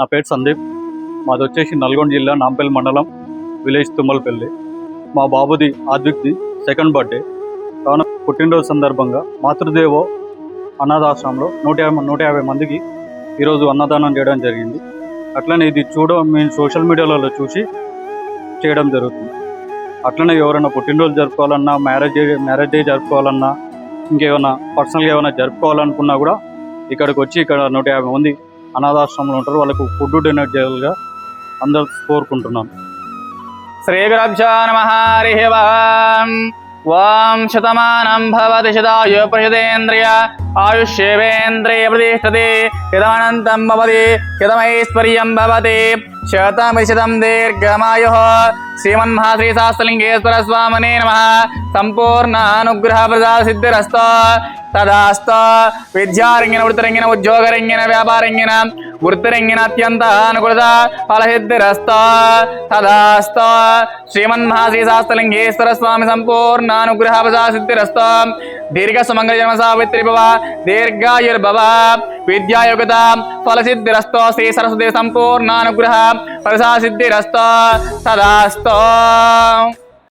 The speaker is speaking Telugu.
నా పేరు సందీప్. మాది వచ్చేసి నల్గొండ జిల్లా నాంపల్లి మండలం విలేజ్ తుమ్మలపల్లి. మా బాబుది ఆద్విక్ది సెకండ్ బర్త్డే. కావున పుట్టినరోజు సందర్భంగా మాతృదేవో అనాథాశ్రమంలో నూట యాభై నూట యాభై మందికి ఈరోజు అన్నదానం చేయడం జరిగింది. అట్లనే ఇది చూడ మేము సోషల్ మీడియాలలో చూసి చేయడం జరుగుతుంది. అట్లనే ఎవరైనా పుట్టినరోజు జరుపుకోవాలన్నా మ్యారేజ్ మ్యారేజ్ డే జరుపుకోవాలన్నా ఇంకేమైనా పర్సనల్గా ఏమైనా జరుపుకోవాలనుకున్నా కూడా ఇక్కడికి వచ్చి ఇక్కడ నూట యాభై మంది అనాథాశ్రమంలో ఉంటారు. వాళ్ళకు ఫుడ్ డొనేట్ చేయాలిగా అందరూ కోరుకుంటున్నాను. శ్రీగురభ్యో నమ. హరి ఓం శతమానం భవతి శతాయు ప్రయుదేంద్రియ ఆయుష్యేవేంద్రియ ప్రతిష్టతి హితమనంతం భవతి హితమైశ్వర్యం భవతి శతమిశతం దీర్ఘమాయు శ్రీమన్మహాశ్రీశాస్త్రలింగేశ్వర స్వామినే నమ సంపూర్ణ అనుగ్రహ ప్రజా సిద్ధిరస్త తదాస్త విద్యారంగిన వృత్తిరంగిన ఉద్యోగరంగిన వ్యాపారంగిన వృత్తిరంగిన అత్యంత అనుకూలత ఫలసిద్ధిరస్త తదాస్త శ్రీమన్మహాశ్రీశాస్త్రలింగేశ్వర స్వామి సంపూర్ణ అనుగ్రహ సిద్ధిరస్త దీర్ఘ సుమంగళ జన్మ సావిత్రి భవ దీర్ఘాయుర్భవ విద్యాయుగత ఫలసిద్ధిరస్త శ్రీ సరస్వతి సంపూర్ణ అనుగ్రహ ప్రజా సిద్ధిరస్త తదాస్త